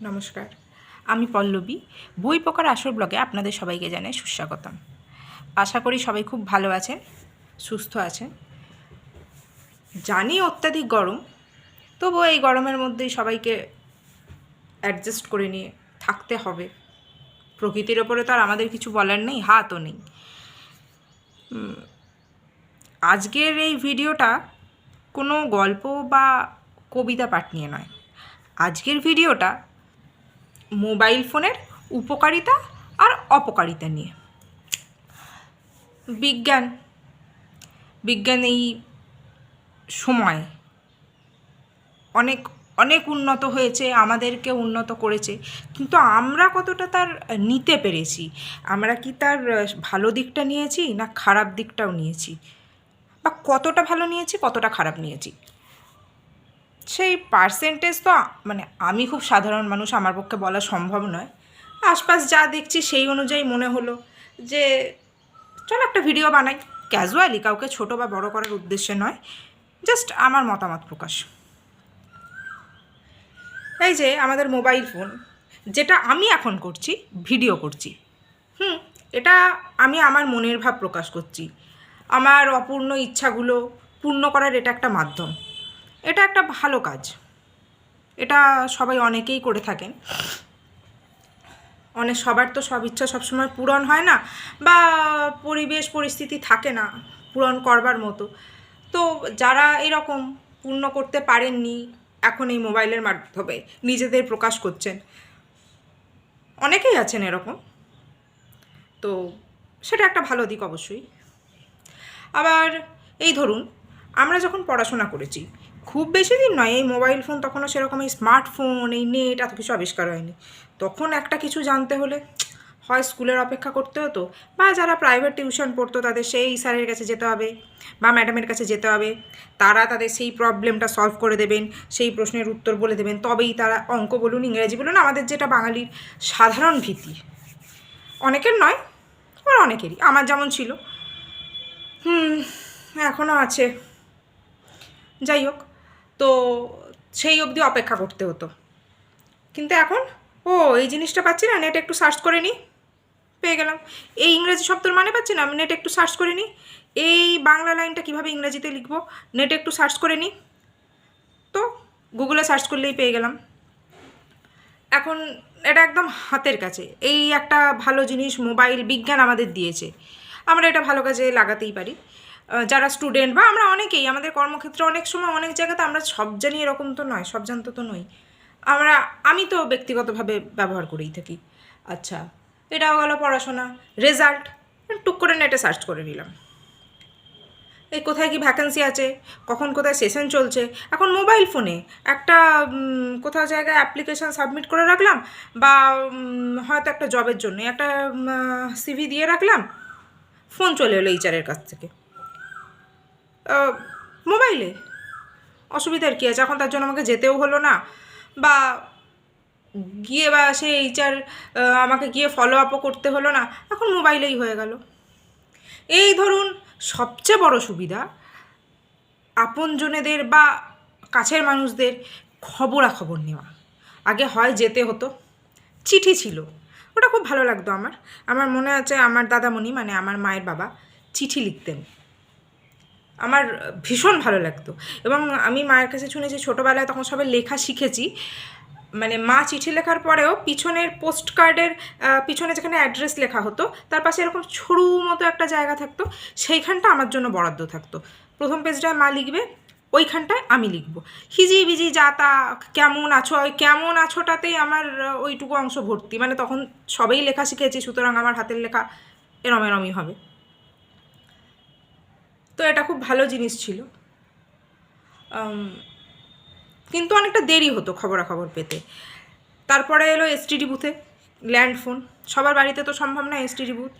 নমস্কার। আমি পল্লবী। বই পোকার আসর ব্লগে আপনাদের সবাইকে জানাই সুস্বাগতম। আশা করি সবাই খুব ভালো আছেন, সুস্থ আছেন। জানি অত্যাধিক গরম, তবুও এই গরমের মধ্যেই সবাইকে অ্যাডজাস্ট করে নিয়ে থাকতে হবে। প্রকৃতির ওপরে তো আর আমাদের কিছু বলার নেই, হাতও নেই। আজকের এই ভিডিওটা কোনো গল্প বা কবিতা পাঠ নিয়ে নয়। আজকের ভিডিওটা মোবাইল ফোনের উপকারিতা আর অপকারিতা নিয়ে। বিজ্ঞান। বিজ্ঞান এই সময় অনেক অনেক উন্নত হয়েছে, আমাদেরকে উন্নত করেছে, কিন্তু আমরা কতটা তার নিতে পেরেছি? আমরা কি তার ভালো দিকটা নিয়েছি না খারাপ দিকটাও নিয়েছি? বা কতটা ভালো নিয়েছি, কতটা খারাপ নিয়েছি? সেই পার্সেন্টেজ তো মানে আমি খুব সাধারণ মানুষ, আমার পক্ষে বলা সম্ভব নয়। আশপাশ যা দেখছি সেই অনুযায়ী মনে হলো যে, চলো একটা ভিডিও বানাই। ক্যাজুয়ালি কাউকে ছোট বা বড় করার উদ্দেশ্যে নয় জাস্ট আমার মতামত প্রকাশ। এই যে আমাদের মোবাইল ফোন যেটা আমি এখন করছি ভিডিও করছি। হুম, এটা আমি আমার মনের ভাব প্রকাশ করছি। আমার অপূর্ণ ইচ্ছাগুলো পূর্ণ করার এটা একটা মাধ্যম। এটা একটা ভালো কাজ। এটা সবাই অনেকেই করে থাকেন। অনেক সবার তো সব ইচ্ছা সবসময় পূরণ হয় না বা পরিবেশ, পরিস্থিতি থাকে না পূরণ করবার মতো। তো যারা এরকম পূর্ণ করতে পারেননি এখন এই মোবাইলের মাধ্যমে নিজেদের প্রকাশ করছেন। অনেকেই আছেন এরকম। তো সেটা একটা ভালো দিক অবশ্যই। আবার এই ধরুন, আমরা যখন পড়াশোনা করেছি খুব বেশি দিন নয়, এই মোবাইল ফোন তখনও সেরকম, এই স্মার্টফোন এই নেট এত কিছু আবিষ্কার হয়নি। তখন একটা কিছু জানতে হলে, হয় স্কুলের অপেক্ষা করতে হতো, বা যারা প্রাইভেট টিউশন পড়তো তাদের সেই স্যারের কাছে যেতে হবে, বা ম্যাডামের কাছে যেতে হবে। তারা তাদের সেই প্রবলেমটা সলভ করে দেবেন, সেই প্রশ্নের উত্তর বলে দেবেন, তবেই তারা অঙ্ক বলুন, ইংরেজি বলুন, আমাদের যেটা বাঙালির সাধারণ ভীতি। অনেকের নয়, আবার অনেকেরই। আমার যেমন ছিল। হুম এখনও আছে। যাই হোক তো সেই অবধি অপেক্ষা করতে হতো। কিন্তু এখন, ও, এই জিনিসটা পাচ্ছি না নেটে একটু সার্চ করে নিই পেয়ে গেলাম। এই ইংরেজি শব্দর মানে পাচ্ছি না? আমি নেটে একটু সার্চ করে নিই এই বাংলা লাইনটা কীভাবে ইংরেজিতে লিখব? নেটে একটু সার্চ করে নিই তো গুগলে সার্চ করলেই পেয়ে গেলাম। এখন এটা একদম হাতের কাছে। এই একটা ভালো জিনিস মোবাইল বিজ্ঞান আমাদের দিয়েছে। আমরা এটা ভালো কাজে লাগাতেই পারি। যারা স্টুডেন্ট বা আমরা অনেকেই, আমাদের কর্মক্ষেত্রে অনেক সময় অনেক জায়গাতে আমরা সব জানি এরকম তো নয়, সব জানতো তো নই। আমরা, আমি তো ব্যক্তিগতভাবে ব্যবহার করেই থাকি। আচ্ছা এটাও গেল পড়াশোনা। রেজাল্ট টুক করে নেটে সার্চ করে নিলাম। এই কোথায় কি ভ্যাকেন্সি আছে? কখন কোথায় সেশন চলছে? এখন মোবাইল ফোনে একটা কোথাও জায়গায় অ্যাপ্লিকেশান সাবমিট করে রাখলাম বা হয়তো একটা জবের জন্য একটা সিভি দিয়ে রাখলাম ফোন চলে এলো এইচারের কাছ থেকে। মোবাইলে? অসুবিধার কী আছে? এখন তার জন্য আমাকে যেতেও হলো না। বা গিয়ে বা সে এইচার আমাকে গিয়ে ফলো আপও করতে হলো না। এখন মোবাইলেই হয়ে গেল। এই ধরুন, সবচেয়ে বড় সুবিধা আপনজনেদের বা কাছের মানুষদের খবরাখবর নেওয়া। আগে হয় যেতে হতো, চিঠি ছিল। ওটা খুব ভালো লাগতো আমার। আমার মনে আছে, আমার দাদামণি মানে আমার মায়ের বাবা, চিঠি লিখতেন। আমার ভীষণ ভালো লাগতো। এবং আমি মায়ের কাছে শুনেছি ছোটোবেলায় তখন সবাই লেখা শিখেছি মানে মা চিঠি লেখার পরেও পিছনের পোস্ট কার্ডের পিছনে যেখানে অ্যাড্রেস লেখা হতো, তার পাশে এরকম সরু মতো একটা জায়গা থাকতো, সেইখানটা আমার জন্য বরাদ্দ থাকতো। প্রথম পেজটায় মা লিখবে, ওইখানটায় আমি লিখব। হিজি বিজি যা তা, কেমন আছো কেমন আছোটাতেই আমার ওইটুকু অংশ ভর্তি। মানে তখন সবেই লেখা শিখেছি, সুতরাং আমার হাতের লেখা এরম এরমই হবে। তো এটা খুব ভালো জিনিস ছিল। কিন্তু অনেকটা দেরি হতো খবরাখবর পেতে। তারপরে এলো এসটিডি বুথে ল্যান্ড ফোন সবার বাড়িতে তো সম্ভব না এসটিডি বুথ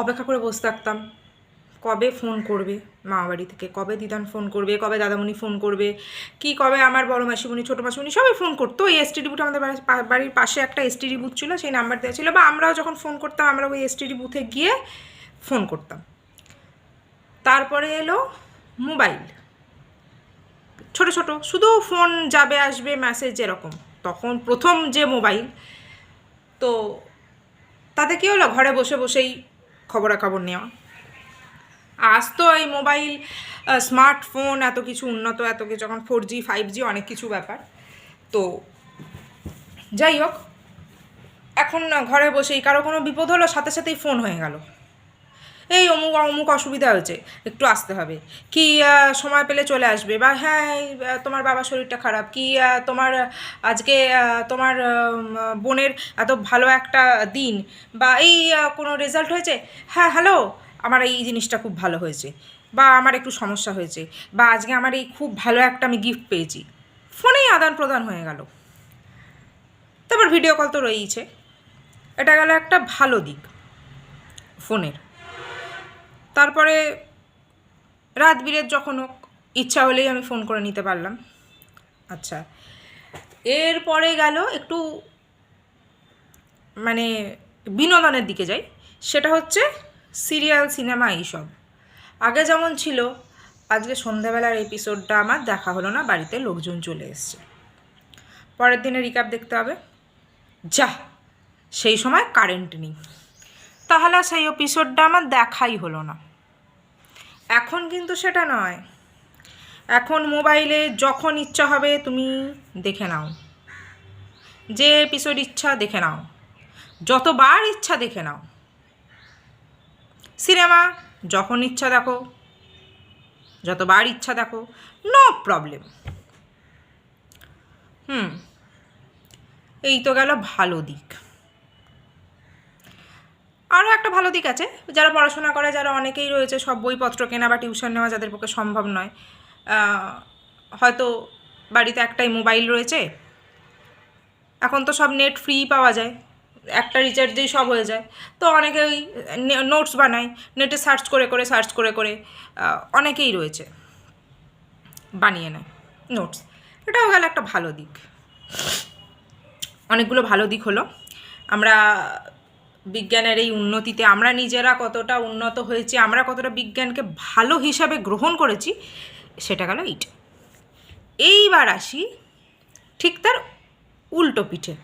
অপেক্ষা করে বসে থাকতাম, কবে ফোন করবে মা বাড়ি থেকে, কবে দিদান ফোন করবে, কবে দাদামণি ফোন করবে, কি কবে আমার বড় মাসিমণি, ছোটো মাসিমণি, সবাই ফোন করতো। ওই এসটিডি বুথ আমাদের বাড়ির পাশে একটা এসটিডি বুথ ছিল, সেই নাম্বার দেওয়া ছিল, বা আমরাও যখন ফোন করতাম, আমরা ওই এসটিডি বুথে গিয়ে ফোন করতাম। তারপরে এলো মোবাইল। ছোট ছোট, শুধু ফোন যাবে, আসবে মেসেজ এরকম। তখন প্রথম যে মোবাইল, তো তাতে কী হলো? ঘরে বসে বসেই খবরাখবর নেওয়া। আজ তো এই মোবাইল স্মার্টফোন এত কিছু উন্নত, এত কিছু, যখন ফোর জি ফাইভ জি অনেক কিছু ব্যাপার। তো যাই হোক, এখন ঘরে বসেই, কারও কোনো বিপদ হলো, সাথে সাথেই ফোন হয়ে গেল। এই অমুক অমুক অসুবিধা হয়েছে, একটু আসতে হবে। কি সময় পেলে চলে আসবে? বা হ্যাঁ তোমার বাবার শরীরটা খারাপ। কি তোমার, আজকে তোমার বোনের এত ভালো একটা দিন? বা এই কোনো রেজাল্ট হয়েছে? হ্যাঁ হ্যালো আমার এই জিনিসটা খুব ভালো হয়েছে। বা আমার একটু সমস্যা হয়েছে। বা আজকে আমার এই খুব ভালো একটা আমি গিফট পেয়েছি। ফোনেই আদান প্রদান হয়ে গেল। তারপর ভিডিও কল তো রয়েইছে। এটা গেল একটা ভালো দিক, ফোনের। তারপরে রাত বিরেত যখন হোক, ইচ্ছা হলেই আমি ফোন করে নিতে পারলাম। আচ্ছা এরপরে গেল একটু মানে বিনোদনের দিকে যাই। সেটা হচ্ছে সিরিয়াল, সিনেমা এইসব। আগে যেমন ছিল, আজকে সন্ধ্যাবেলার এপিসোডটা আমার দেখা হলো না, বাড়িতে লোকজন চলে এসছে। পরের দিনে রিকাপ দেখতে হবে। যা, সেই সময় কারেন্ট নেই। তাহলে সেই এপিসোডটা আমার দেখাই হলো না। এখন কিন্তু সেটা নয়। এখন মোবাইলে যখন ইচ্ছা হবে তুমি দেখে নাও। যে এপিসোড ইচ্ছা দেখে নাও। যতবার ইচ্ছা দেখে নাও। সিনেমা যখন ইচ্ছা দেখো, যতবার ইচ্ছা দেখো নো প্রবলেম হুম, এই তো গেল ভালো দিক। আরও একটা ভালো দিক আছে। যারা পড়াশোনা করে, যারা অনেকেই রয়েছে, সব বইপত্র কেনা বা টিউশন নেওয়া যাদের পক্ষে সম্ভব নয়। হয়তো বাড়িতে একটাই মোবাইল রয়েছে। এখন তো সব নেট ফ্রি পাওয়া যায়। একটা রিচার্জেই সব হয়ে যায়। তো অনেকেই নোটস বানায় নেটে সার্চ করে করে সার্চ করে করে অনেকেই রয়েছে। বানিয়ে নেয় নোটস এটাও গেল একটা ভালো দিক। অনেকগুলো ভালো দিক হলো। আমরা বিজ্ঞানের এই উন্নতিতে আমরা নিজেরা কতটা উন্নত হয়েছি, আমরা কতটা বিজ্ঞানকে ভালো হিসাবে গ্রহণ করেছি, সেটা গেল এইটা। এইবার আসি ঠিক তার উল্টো পিঠে।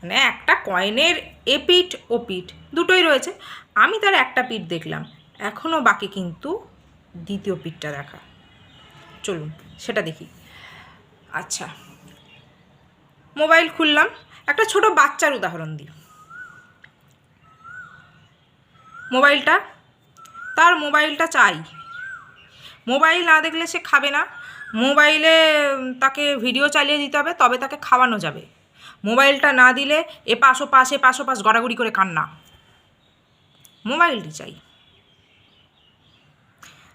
মানে একটা কয়েনের এ পিঠ, ও পিঠ দুটোই রয়েছে। আমি তার একটা পিঠ দেখলাম এখনও বাকি কিন্তু দ্বিতীয় পিঠটা দেখা। চলুন, সেটা দেখি। আচ্ছা মোবাইল খুললাম, একটা ছোট বাচ্চার উদাহরণ দিই। মোবাইলটা? তার মোবাইলটা চাই। মোবাইল না দেখলে সে খাবে না। মোবাইলে তাকে ভিডিও চালিয়ে দিতে হবে, তবে তাকে খাওয়ানো যাবে। মোবাইলটা না দিলে এ পাশো পাশ পাশো পাশ গড়াগড়ি করে কান্না। মোবাইলটি চাই।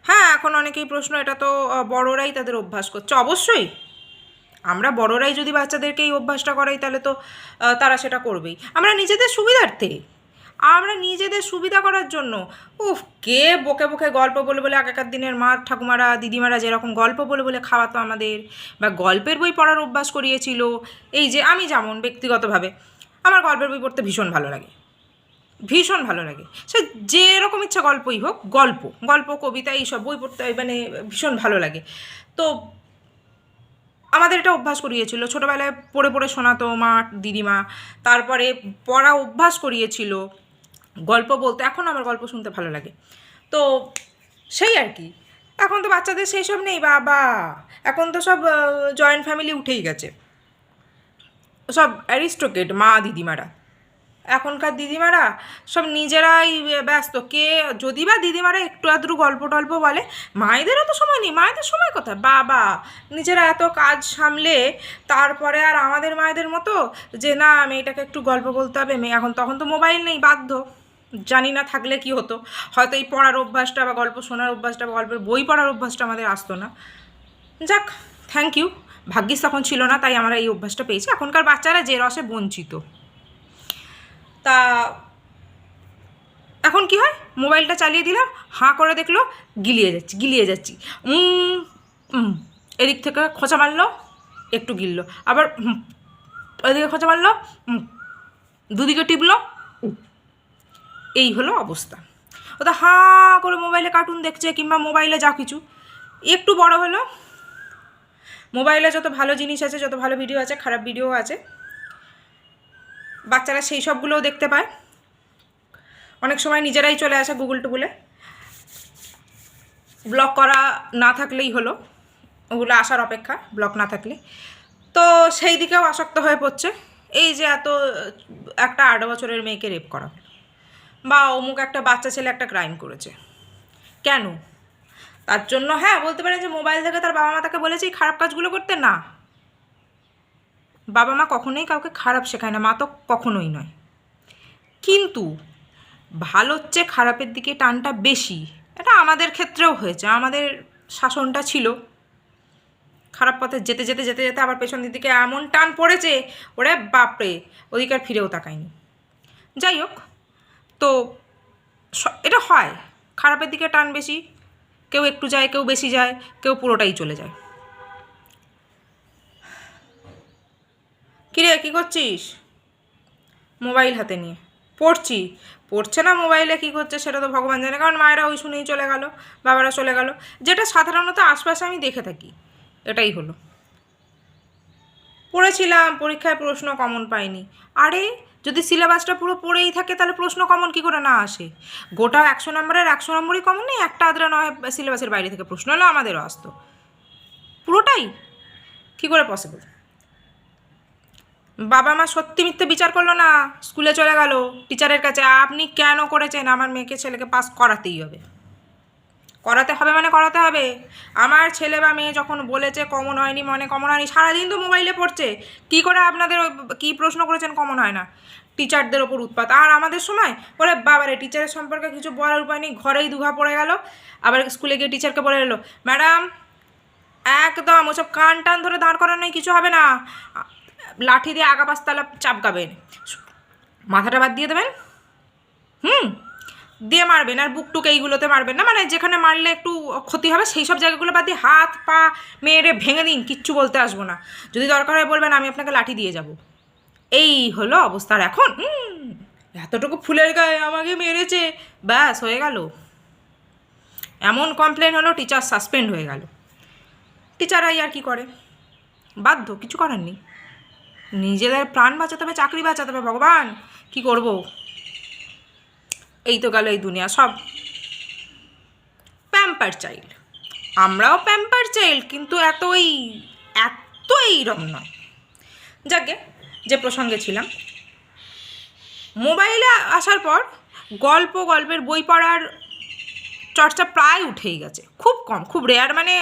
হ্যাঁ এখন অনেকেই প্রশ্ন, এটা তো বড়রাই তাদের অভ্যাস করছে। অবশ্যই। আমরা বড়রাই যদি বাচ্চাদেরকে এই অভ্যাসটা করাই, তাহলে তো তারা সেটা করবেই। আমরা নিজেদের সুবিধার্থে। আমরা নিজেদের সুবিধা করার জন্য। উফ, কে বকে বকে গল্প বলে বলে আগেকার দিনের মা ঠাকুমারা, দিদিমারা যেরকম গল্প বলে বলে খাওয়াতো আমাদের বা গল্পের বই পড়ার অভ্যাস করিয়েছিল, এই যে আমি যেমন ব্যক্তিগতভাবে, আমার গল্পের বই পড়তে ভীষণ ভালো লাগে। ভীষণ ভালো লাগে। সে যেরকম ইচ্ছা গল্পই হোক, গল্প গল্প, কবিতা, এইসব বই পড়তে মানে ভীষণ ভালো লাগে। তো আমাদের এটা অভ্যাস করিয়েছিল। ছোটোবেলায় পড়ে পড়ে শোনাতো মা, দিদিমা, তারপরে পড়া অভ্যাস করিয়েছিল। গল্প বলতে, এখন আমার গল্প শুনতে ভালো লাগে। তো সেই আর কি। এখন তো বাচ্চাদের সেই সব নেই, বাবা। এখন তো সব জয়েন্ট ফ্যামিলি উঠেই গেছে। সব অ্যারিস্টোকেট মা, দিদিমারা। এখনকার দিদিমারা সব নিজেরাই ব্যস্ত। কে যদি বা দিদিমারা একটু আধটু গল্প টল্প বলে, মায়েদেরও তো সময় নেই, মায়েদের সময় কোথায়? বাবা, নিজেরা এত কাজ সামলে, তারপরে আর আমাদের মায়েদের মতো যে, না, মেয়েটাকে একটু গল্প বলতে হবে, মেয়ে এখন তখন তো মোবাইল নেই, বাধ্য। জানি না থাকলে কি হতো। হয়তো এই পড়ার অভ্যাসটা বা গল্প শোনার অভ্যাসটা বা গল্পের বই পড়ার অভ্যাসটা আমাদের আসতো না। যাক থ্যাংক ইউ ভাগ্যিস তখন ছিল না, তাই আমরা এই অভ্যাসটা পেয়েছি। এখনকার বাচ্চারা যে রসে বঞ্চিত। তা এখন কি হয়? মোবাইলটা চালিয়ে দিলাম, হাঁ করে দেখল, গিলিয়ে যাচ্ছি গিলিয়ে যাচ্ছি। এদিক থেকে খোঁচা মারলো, একটু গিললো। আবার এদিকে খোঁচা মারলো দুদিকে টিপলো। এই হলো অবস্থা। ও তো হাঁ করে মোবাইলে কার্টুন দেখছে কিংবা মোবাইলে যা কিছু। একটু বড় হলো, মোবাইলে যত ভালো জিনিস আছে, যত ভালো ভিডিও আছে, খারাপ ভিডিও আছে, বাচ্চারা সেই সবগুলোও দেখতে পায়। অনেক সময় নিজেরাই চলে আসে গুগল টুগুলে। ব্লক করা না থাকলেই হলো, ওগুলো আসার অপেক্ষা ব্লক না থাকলে। তো সেই দিকেও আসক্ত হয়ে পড়ছে। এই যে এত, একটা আট বছরের মেয়েকে রেপ করা হলো। বা অমুক একটা বাচ্চা ছেলে একটা ক্রাইম করেছে। কেন? তার জন্য হ্যাঁ বলতে পারেন যে মোবাইল থেকে তার বাবা মা তাকে বলেছে এই খারাপ কাজগুলো করতে? না। বাবা মা কখনোই কাউকে খারাপ শেখায় না, মা তো কখনোই নয়। কিন্তু ভালোর চেয়ে খারাপের দিকে টানটা বেশি, এটা আমাদের ক্ষেত্রেও হয়েছে, আমাদের শাসনটা ছিল। খারাপ পথে যেতে যেতে যেতে যেতে আবার পেছন দিকে এমন টান পড়েছে, ওরে বাপরে ওদিকে আর ফিরেও তাকায়নি। যাই হোক তো এটা হয়। খারাপের দিকে টান বেশি, কেউ একটু যায়, কেউ বেশি যায়, কেউ পুরোটাই চলে যায়। কিরে, কী করছিস? মোবাইল হাতে নিয়ে। পড়ছি। পড়ছে না মোবাইলে, কী করছে সেটা তো ভগবান জানে। কারণ মায়েরা ওই শুনেই চলে গেল, বাবারা চলে গেল। যেটা সাধারণত আশপাশে আমি দেখে থাকি, এটাই হলো। পড়েছিলাম, পরীক্ষায় প্রশ্ন কমন পাইনি। আরে যদি সিলেবাসটা পুরো পড়েই থাকে, তাহলে প্রশ্ন কমন কী করে না আসে? গোটা একশো নম্বরের একশো নম্বরই কমন নেই, একটা আদ্রা নয় সিলেবাসের বাইরে থেকে প্রশ্ন হলেও আমাদেরও আসতো। পুরোটাই? কী করে পসিবল বাবা মা সত্যি মিথ্যে বিচার করল না স্কুলে চলে গেল টিচারের কাছে, আপনি কেন করেছেন? আমার মেয়েকে, ছেলেকে পাস করাতেই হবে। করাতে হবে মানে করাতে হবে। আমার ছেলে বা মেয়ে যখন বলেছে কমন হয়নি, মনে কমন হয়নি, সারাদিন তো মোবাইলে পড়ছে। কী করে আপনাদের কী প্রশ্ন করেছেন, কমন হয় না। টিচারদের ওপর উৎপাত। আর আমাদের সময় বলে বাবারে, টিচারের সম্পর্কে কিছু বলার উপায় নেই, ঘরেই দুঘা পড়ে গেল, আবার স্কুলে গিয়ে টিচারকে বলে এলো, ম্যাডাম, একদম ওসব কান টান ধরে দাঁড় করানো কিছু হবে না। লাঠি দিয়ে আগা পাঁচতলা চাপকাবেন মাথাটা বাদ দিয়ে দেবেন? হুম। দিয়ে মারবেন আর বুক টুক এইগুলোতে মারবেন না। মানে যেখানে মারলে একটু ক্ষতি হবে, সেই সব জায়গাগুলো বাদ দিয়ে হাত, পা, মেরে ভেঙে দিন, কিচ্ছু বলতে আসব না। যদি দরকার হয় বলবেন, আমি আপনাকে লাঠি দিয়ে যাব। এই হলো অবস্থার এখন। এতটুকু ফুলের গায়ে আমাকে মেরেছে। ব্যাস, হয়ে গেল। এমন কমপ্লেন হলো টিচার সাসপেন্ড হয়ে গেল। টিচাররাই আর কি করে? বাধ্য, কিছু করার নেই। নিজেদের প্রাণ বাঁচাতে হবে, চাকরি বাঁচাতে হবে, ভগবান! কি করব? এই তো গেল এই দুনিয়া, সব। প্যাম্পার চাইল্ড আমরাও প্যাম্পার চাইল্ড কিন্তু এত এতই এত এইরকম নয়। যাকে, যে প্রসঙ্গে ছিলাম। মোবাইলে আসার পর গল্প, গল্পের বই পড়ার চর্চা প্রায় উঠেই গেছে, খুব কম, খুব রেয়ার মানে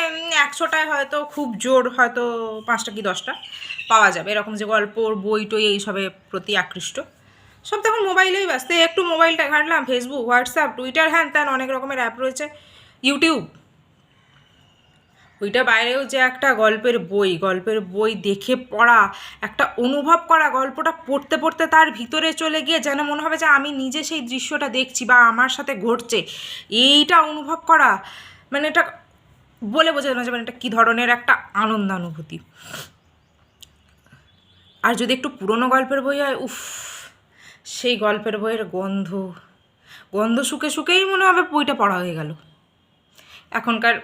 একশোটায় হয়তো, খুব জোর হয়তো পাঁচটা কি দশটা পাওয়া যাবে। এরকম যে গল্পর বই টই এইসবের প্রতি আকৃষ্ট। সব তখন মোবাইলেই ব্যস্ত। একটু মোবাইলটা ঘাঁটলাম ফেসবুক হোয়াটসঅ্যাপ টুইটার হ্যান ত্যান অনেক রকমের অ্যাপ রয়েছে। ইউটিউব ওইটা বাইরেও যে একটা গল্পের বই গল্পের বই দেখে পড়া, একটা অনুভব করা গল্পটা পড়তে পড়তে তার ভিতরে চলে গিয়ে যেন মনে হবে যে আমি নিজে সেই দৃশ্যটা দেখছি বা আমার সাথে ঘটছে। এইটা অনুভব করা মানে এটা বলে বোঝানো যাবে না এটা কী ধরনের একটা আনন্দানুভূতি। আর যদি একটু পুরনো গল্পের বই হয়, উফ। সেই গল্পের বইয়ের গন্ধ। গন্ধ শুকে শুকেই মনে হবে বইটা পড়া হয়ে গেল। এখনকার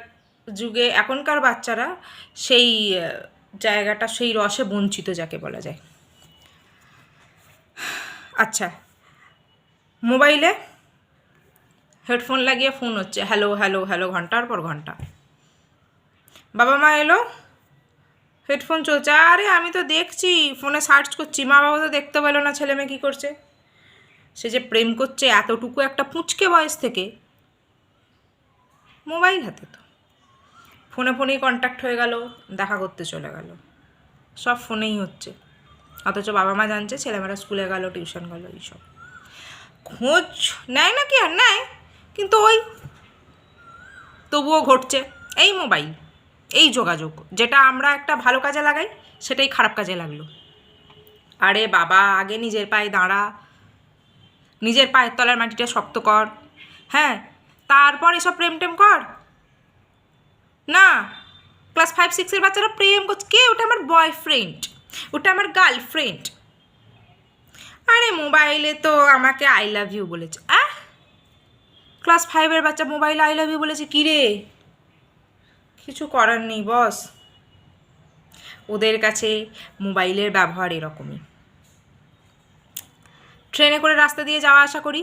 যুগে এখনকার বাচ্চারা সেই জায়গাটা, সেই রসে বঞ্চিত যাকে বলা যায়। আচ্ছা মোবাইলে হেডফোন লাগিয়ে ফোন হচ্ছে, হ্যালো হ্যালো হ্যালো, ঘণ্টার পর ঘণ্টা। বাবা মা এলো, হেডফোন চলছে, আরে আমি তো দেখছি, ফোনে সার্চ করছি, মা বাবা তো দেখতে পেল না ছেলে মেয়ে কী করছে? সে যে প্রেম করছে এতটুকু একটা পুঁচকে বয়স থেকে? মোবাইল হাতে তো। ফোনে ফোনেই কন্ট্যাক্ট হয়ে গেল, দেখা করতে চলে গেল। সব ফোনেই হচ্ছে। অথচ বাবা মা জানছে ছেলেমেয়েরা স্কুলে গেল টিউশন গেল, এইসব। খোঁজ নেয় না কি আর নেয়? কিন্তু ওই তবুও ঘটছে। এই মোবাইল, এই যোগাযোগ, যেটা আমরা একটা ভালো কাজে লাগাই, সেটাই খারাপ কাজে লাগল। আরে বাবা, আগে নিজের পায়ে দাঁড়া নিজের পায়ের তলার মাটিটা শক্ত কর। হ্যাঁ তারপর এসব প্রেম টেম কর। না, ক্লাস ফাইভ, সিক্সের বাচ্চারা প্রেম করছে। কে? ওটা আমার বয়ফ্রেন্ড ওটা আমার গার্লফ্রেন্ড আরে, মোবাইলে তো আমাকে আই লাভ ইউ বলেছে। আহ! ক্লাস ফাইভের বাচ্চা মোবাইলে আই লাভ ইউ বলেছে কী রে কিছু করার নেই, বস। ওদের কাছে মোবাইলের ব্যবহার এরকমই। ট্রেনে করে রাস্তা দিয়ে যাওয়া আসা করি।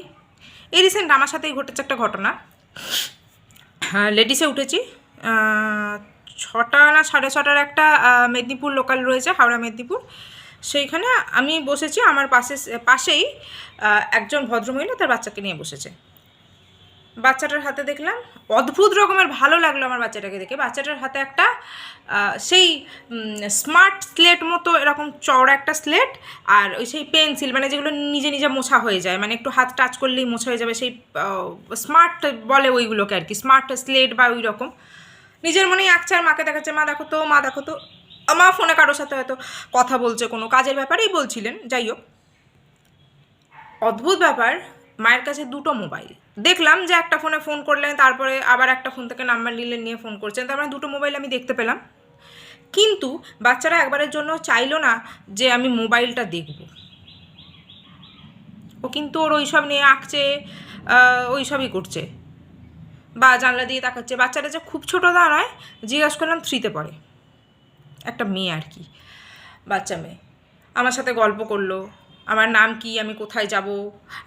এই রিসেন্ট আমার সাথেই ঘটেছে একটা ঘটনা। হ্যাঁ লেডিসে উঠেছি। ছটা না সাড়ে ছটার একটা মেদিনীপুর লোকাল রয়েছে, হাওড়া মেদিনীপুর। সেইখানে আমি বসেছি, আমার পাশে, পাশেই একজন ভদ্রমহিলা তার বাচ্চাকে নিয়ে বসেছে। বাচ্চাটার হাতে দেখলাম। অদ্ভুত রকমের ভালো লাগল আমার বাচ্চাটাকে দেখে। বাচ্চাটার হাতে একটা সেই স্মার্ট স্লেট মতো এরকম চওড়া একটা স্লেট আর ওই সেই পেন্সিল মানে যেগুলো নিজে নিজে মোছা হয়ে যায়। মানে একটু হাত টাচ করলেই মোছা হয়ে যাবে সেই স্মার্ট বলে ওইগুলোকে আর কি। স্মার্ট স্লেট বা ওই রকম। নিজের মনেই আঁকছে আর মাকে দেখাচ্ছে, মা, দেখো তো, মা, দেখো তো। মা, ফোনে কারোর সাথে হয়তো কথা বলছে কোনো কাজের ব্যাপারেই বলছিলেন। যাই হোক। অদ্ভুত ব্যাপার। মায়ের কাছে দুটো মোবাইল। দেখলাম যে একটা ফোনে ফোন করলেন তারপরে আবার একটা ফোন থেকে নাম্বার নিলেন নিয়ে ফোন করছেন তার মানে দুটো মোবাইল আমি দেখতে পেলাম। কিন্তু বাচ্চারা একবারের জন্য চাইলো না যে আমি মোবাইলটা দেখব। ও কিন্তু ওর ওইসব নিয়ে আঁকছে ওইসবই করছে। বা জানলা দিয়ে তাকাচ্ছে। বাচ্চাটা যে খুব ছোটো তা নয়, জিজ্ঞাসা করলাম থ্রিতে পড়ে। একটা মেয়ে আর কি, বাচ্চা মেয়ে। আমার সাথে গল্প করল। আমার নাম কি? আমি কোথায় যাব?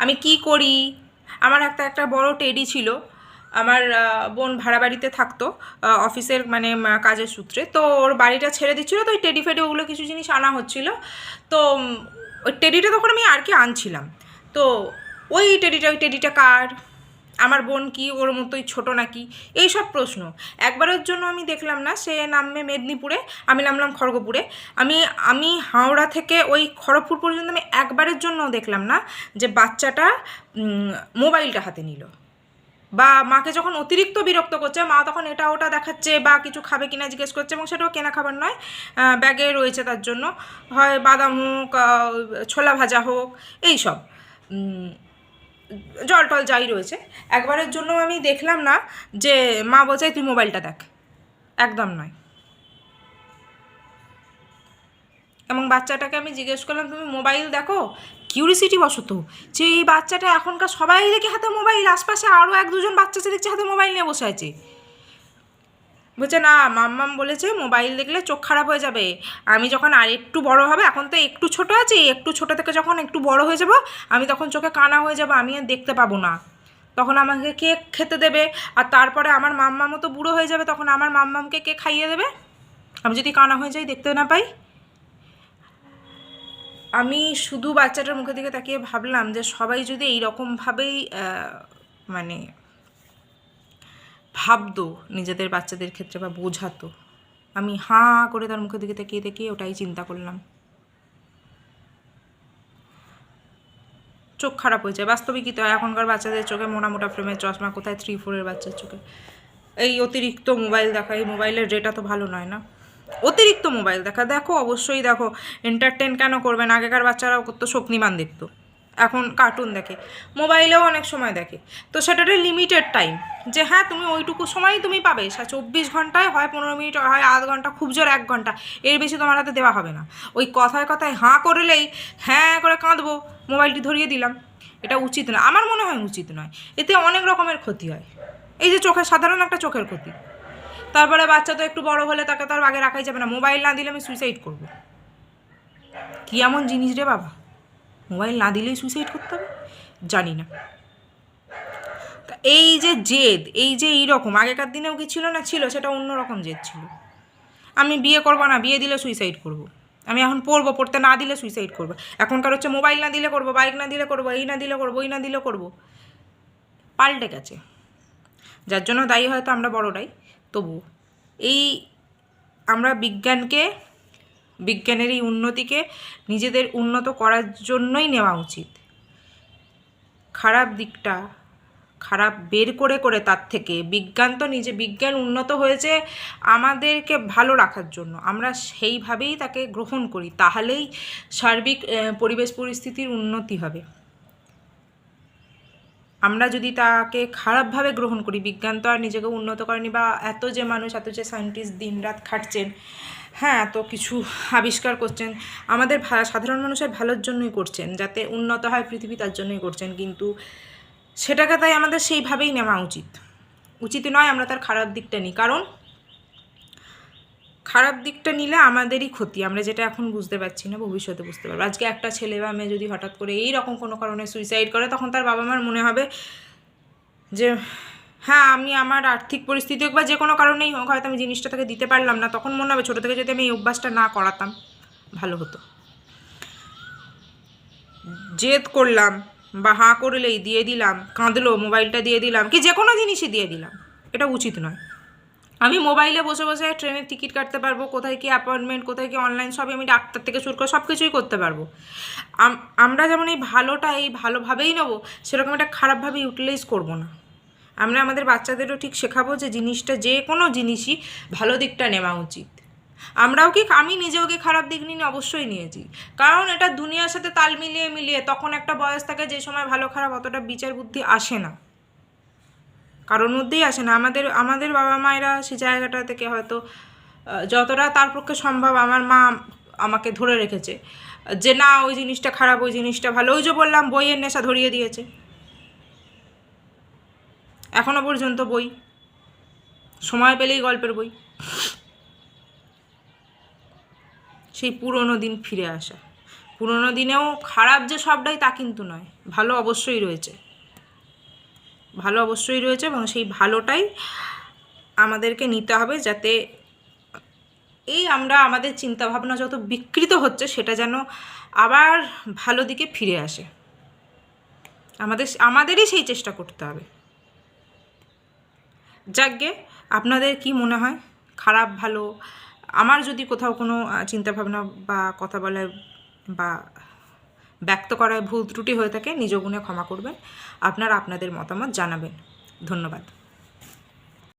আমি কি করি? আমার একটা একটা বড় টেডি ছিল। আমার বোন ভাড়া বাড়িতে থাকতো অফিসের মানে কাজের সূত্রে। তো ওর বাড়িটা ছেড়ে দিচ্ছিল। তো ওই টেডি ফেডি ওগুলো কিছু জিনিস আনা হচ্ছিল। তো ওই টেডিটা তখন আমি আর কি আনছিলাম। তো ওই টেডিটা ওই টেডিটা কার? আমার বোন কি, ওর মতোই ছোট নাকি? এই সব প্রশ্ন। একবারের জন্য আমি দেখলাম না, সে নামবে মেদিনীপুরে, আমি নামলাম খড়গপুরে। আমি আমি হাওড়া থেকে ওই খড়গপুর পর্যন্ত আমি একবারের জন্য দেখলাম না যে বাচ্চাটা মোবাইলটা হাতে নিল। বা মাকে যখন অতিরিক্ত বিরক্ত করছে, মা তখন এটা ওটা দেখাচ্ছে বা কিছু খাবে কিনা জিজ্ঞেস করছে এবং সেটাও কেনা খাবার নয় ব্যাগে রয়েছে তার জন্য। হয় বাদাম হোক ছোলা ভাজা হোক এই সব জল টল যাই রয়েছে। একবারের জন্য আমি দেখলাম না যে মা বলছে তুই মোবাইলটা দেখ। একদম নয়। এবং বাচ্চাটাকে আমি জিজ্ঞেস করলাম, তুমি মোবাইল দেখো? কিউরিসিটি বসত যে এই বাচ্চাটা এখনকার সবাই দেখে হাতে মোবাইল, আশপাশে আরও এক দুজন বাচ্চা দেখছে হাতে মোবাইল নিয়ে বসে আছে। বলছে, না, মাম্মাম বলেছে মোবাইল দেখলে চোখ খারাপ হয়ে যাবে। আমি যখন আর একটু বড় হবে, এখন তো একটু ছোট আছি, একটু ছোট থেকে যখন একটু বড় হয়ে যাব, আমি তখন চোখে কানা হয়ে যাব, আমি আর দেখতে পাবো না। তখন আমাকে কে খেতে দেবে? আর তারপরে আমার মাম্মামও তো বুড়ো হয়ে যাবে, তখন আমার মাম্মামকে কে খাইয়ে দেবে? আমি যদি কানা হয়ে যাই, দেখতে না পাই? আমি শুধু বাচ্চাটার মুখের দিকে তাকিয়ে ভাবলাম যে সবাই যদি এইরকমভাবেই মানে ভাবতো নিজেদের বাচ্চাদের ক্ষেত্রে বা বোঝাতো। আমি হাঁ করে তার মুখের দিকে তাকিয়ে তাকিয়ে ওটাই চিন্তা করলাম। চোখ খারাপ হয়ে যায় বাস্তবিকই তো এখনকার বাচ্চাদের চোখে মোটা মোটা ফ্রেমের চশমা, কোথায় থ্রি ফোরের বাচ্চার চোখে? এই অতিরিক্ত মোবাইল দেখা, এই মোবাইলের রেটা তো ভালো নয় না? অতিরিক্ত মোবাইল দেখা। দেখো, অবশ্যই দেখো। এন্টারটেন কেন করবেন আগেকার বাচ্চারাও করতো শক্তিমান দেখতো। এখন কার্টুন দেখে মোবাইলেও অনেক সময় দেখে। তো সেটার লিমিটেড টাইম যে হ্যাঁ তুমি ওইটুকু সময়ই তুমি পাবে। সে চব্বিশ ঘন্টায় হয়, পনেরো মিনিট হয়, আধ ঘণ্টা, খুব জোর এক ঘণ্টা, এর বেশি তোমার হাতে দেওয়া হবে না। ওই কথায় কথায় হাঁ করলেই হ্যাঁ করে কাঁদবো মোবাইলটি ধরিয়ে দিলাম। এটা উচিত না, আমার মনে হয় উচিত নয়। এতে অনেক রকমের ক্ষতি হয়। এই যে চোখের, সাধারণ একটা চোখের ক্ষতি। তারপরে বাচ্চা তো একটু বড় হলে তাকে তো আর আগে রাখাই যাবে না। মোবাইল না দিলে আমি সুইসাইড করব। কি এমন জিনিস রে বাবা? মোবাইল না দিলেই সুইসাইড করতে হবে? জানি না তা এই যে জেদ, এই যে এইরকম, আগেকার দিনেও কি ছিল না? ছিল, সেটা অন্যরকম জেদ ছিল। আমি বিয়ে করব না, বিয়ে দিলে সুইসাইড করব। আমি এখন পড়ব, পড়তে না দিলে সুইসাইড করব। এখনকার হচ্ছে মোবাইল না দিলে করব বাইক না দিলে করব, এই না দিলে করব, ওই না দিলে করব। পাল্টে গেছে। যার জন্য দায়ী হয়তো আমরা বড়রাই তবু এই আমরা বিজ্ঞানকে বিজ্ঞানের এই উন্নতিকে নিজেদের উন্নত করার জন্যই নেওয়া উচিত। খারাপ দিকটা, খারাপ বের করে করে তার থেকে। বিজ্ঞান তো নিজে, বিজ্ঞান উন্নত হয়েছে আমাদেরকে ভালো রাখার জন্য। আমরা সেইভাবেই তাকে গ্রহণ করি। তাহলেই সার্বিক পরিবেশ পরিস্থিতির উন্নতি হবে। আমরা যদি তাকে খারাপভাবে গ্রহণ করি, বিজ্ঞান তো আর নিজেকে উন্নত করেনি বা এত যে মানুষ, এত যে সায়েন্টিস্ট দিনরাত খাটছেন হ্যাঁ তো কিছু আবিষ্কার করছেন। আমাদের সাধারণ মানুষের ভালোর জন্যই করছেন, যাতে উন্নত হয় পৃথিবী তার জন্যই করছেন, কিন্তু সেটাকে তাই আমাদের সেইভাবেই নেওয়া উচিত। উচিত নয় আমরা তার খারাপ দিকটা নিই, কারণ খারাপ দিকটা নিলে আমাদেরই ক্ষতি, আমরা যেটা এখন বুঝতে পারছি না, ভবিষ্যতে বুঝতে পারব। আজকে একটা ছেলে বা মেয়ে যদি হঠাৎ করে এই রকম কোনো কারণে সুইসাইড করে, তখন তার বাবা মার মনে হবে যে হ্যাঁ আমি আমার আর্থিক পরিস্থিতি হোক বা যে কোনো কারণেই হোক, হয়তো আমি জিনিসটা তাকে দিতে পারলাম না, তখন মনে হবে ছোটো থেকে যদি আমি এই অভ্যাসটা না করাতাম, ভালো হতো। জেদ করলাম, বা হাঁ করলেই দিয়ে দিলাম, কাঁদলো, মোবাইলটা দিয়ে দিলাম, কি যে কোনো জিনিসই দিয়ে দিলাম, এটা উচিত নয়। আমি মোবাইলে বসে বসে ট্রেনের টিকিট কাটতে পারব, কোথায় কি অ্যাপয়েন্টমেন্ট কোথায় কি অনলাইন সবই আমি ডাক্তার থেকে শুরু করে সব কিছুই করতে পারব। আম- আমরা যেমন এই ভালোটা এই ভালোভাবেই নেব, সেরকম একটা খারাপভাবে ইউটিলাইজ করব না। আমরা আমাদের বাচ্চাদেরও ঠিক শেখাবো যে জিনিসটা যে কোনো জিনিসই ভালো দিকটা নেওয়া উচিত। আমরাও কি আমি নিজেও কি খারাপ দিক নিয়ে অবশ্যই নিয়েছি। কারণ এটা দুনিয়ার সাথে তাল মিলিয়ে মিলিয়ে তখন একটা বয়স থাকে যে সময় ভালো খারাপ অতটা বিচার বুদ্ধি আসে না। কারোর মধ্যেই আসে না। আমাদের আমাদের বাবা মায়েরা সে জায়গাটা থেকে হয়তো যতটা তার পক্ষে সম্ভব আমার মা আমাকে ধরে রেখেছে। যে না, ওই জিনিসটা খারাপ, ওই জিনিসটা ভালো। ওই যে বললাম, বইয়ের নেশা ধরিয়ে দিয়েছে। এখনও পর্যন্ত বই। সময় পেলেই গল্পের বই। সেই পুরনো দিন ফিরে আসা। পুরনো দিনেও খারাপ যে সবটাই তা কিন্তু নয়, ভালো অবশ্যই রয়েছে। ভালো অবশ্যই রয়েছে এবং সেই ভালোটাই আমাদেরকে নিতে হবে যাতে এই আমরা আমাদের চিন্তাভাবনা যত বিকৃত হচ্ছে সেটা যেন আবার ভালো দিকে ফিরে আসে। আমাদের, আমাদেরই সেই চেষ্টা করতে হবে। যাকগে, আপনাদের কি মনে হয়? খারাপ, ভালো? আমার যদি কোথাও কোনো চিন্তা চিন্তাভাবনা বা কথা বলায় বা ব্যক্ত করায় ভুল ত্রুটি হয়ে থাকে, নিজ গুণে ক্ষমা করবেন। আপনারা আপনাদের মতামত জানাবেন। ধন্যবাদ।